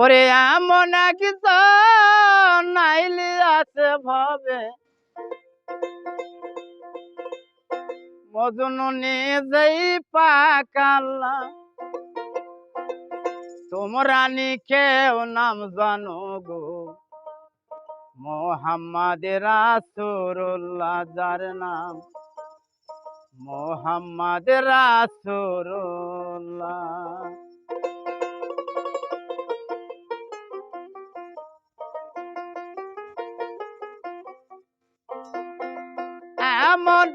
ওরে এমন কি তো নাইলি আছে ভাবে। মজনু নিজেই পাকাল্লা তোমরা নি কেউ নাম জানো গো। মোহাম্মদ রাসূলুল্লাহ যার নাম। মোহাম্মদ রাসূলুল্লাহ। এমন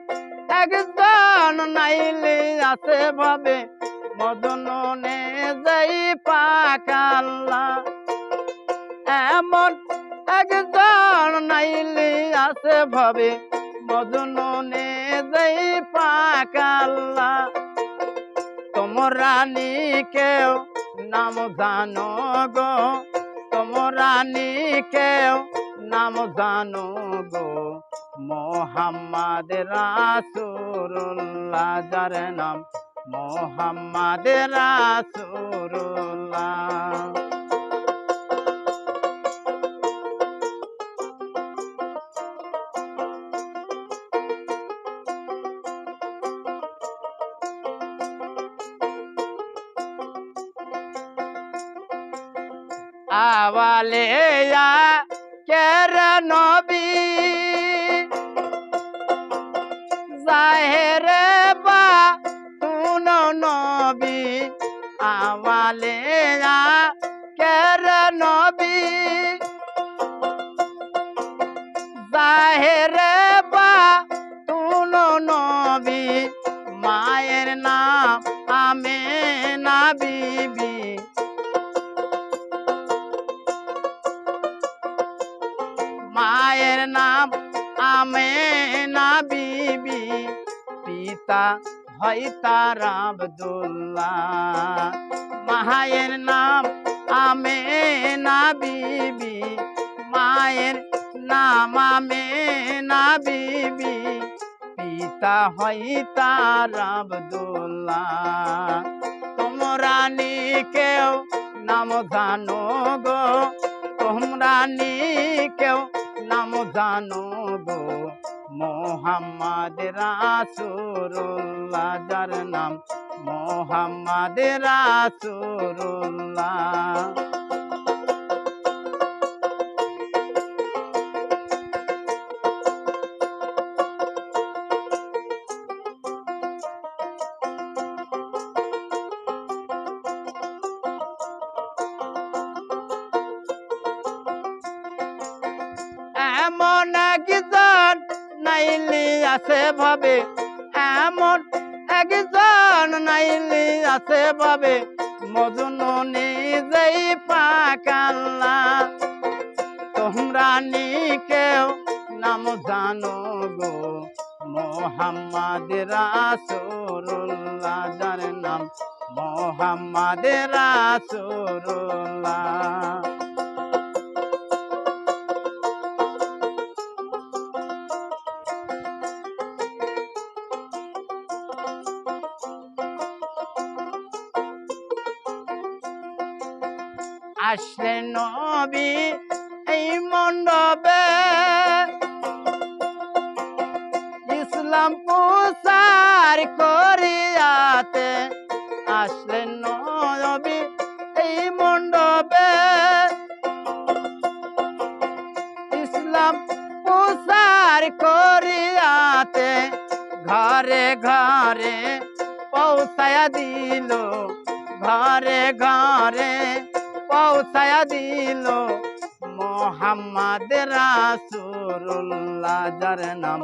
একজন নাইলে আছে ভাবে, মদননে যাই পাকাল্লা এমন একজন নাইলে আছে ভাবে মদননে যাই পাকাল্লা। তোমরা কেউ নাম জানো গো, তোমরা কেউ নাম জানো গো। মোহাম্মদ রাসূলুল্লাহ, যার নাম মোহাম্মদ রাসূলুল্লাহ। আওয়ালে কের নবী? জাহেরে বা তুন নবী? আওয়ালে কের নবী? জাহেরে বা তুন নবী? মায়ের নাম আমে না বিবি। পিতা হয় তার আব্দুল্লাহ। নাম আমেনা বিবি, মায়ের নাম আমেনা বিবি, পিতা হয় তার তোমরা নি কেউ নাম জানো গো, তোমরা নি কেউ নাম জানো গো। মোহাম্মদ রাসূলুল্লাহ যার নাম মোহাম্মদ রাসূলুল্লাহ। এমন আছে ভাবে, এমন একজন নাইলি আছে ভাবে, মজনু নিজেই পাকাল্লা তোমরা নি কেউ নাম জানো গো, মোহাম্মদ রাসূলুল্লাহ, যার নাম মোহাম্মদ রাসূলুল্লাহ। আসলেন নবী এই মণ্ডপে ইসলাম প্রচার করিয়াতে আসলেন নবী এই মণ্ডপে ইসলাম প্রচার করিয়াতে ঘরে ঘরে পৌঁছায়া দিল, ঘরে ঘরে পৌঁছায়া দিল মোহাম্মদ রাসূলুল্লাহ, যার নাম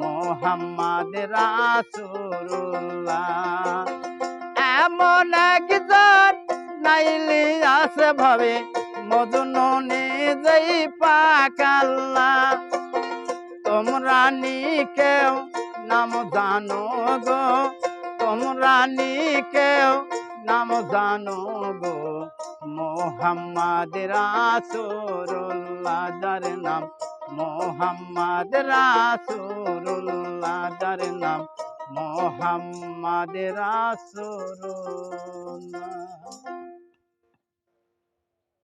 মোহাম্মদ রাসূলুল্লাহ। এমন একজন নাইলি আছে ভাবে মজনু নিজেই পাকাল্লা তোমরা নি কেউ নাম জানো গো, তোমরা নি কেউ নাম জানো গো। মোহাম্মদ রাসূলুল্লাহ যার নাম মোহাম্মদ রাসূলুল্লাহ যার নাম মোহাম্মদ রাসূলুল্লাহ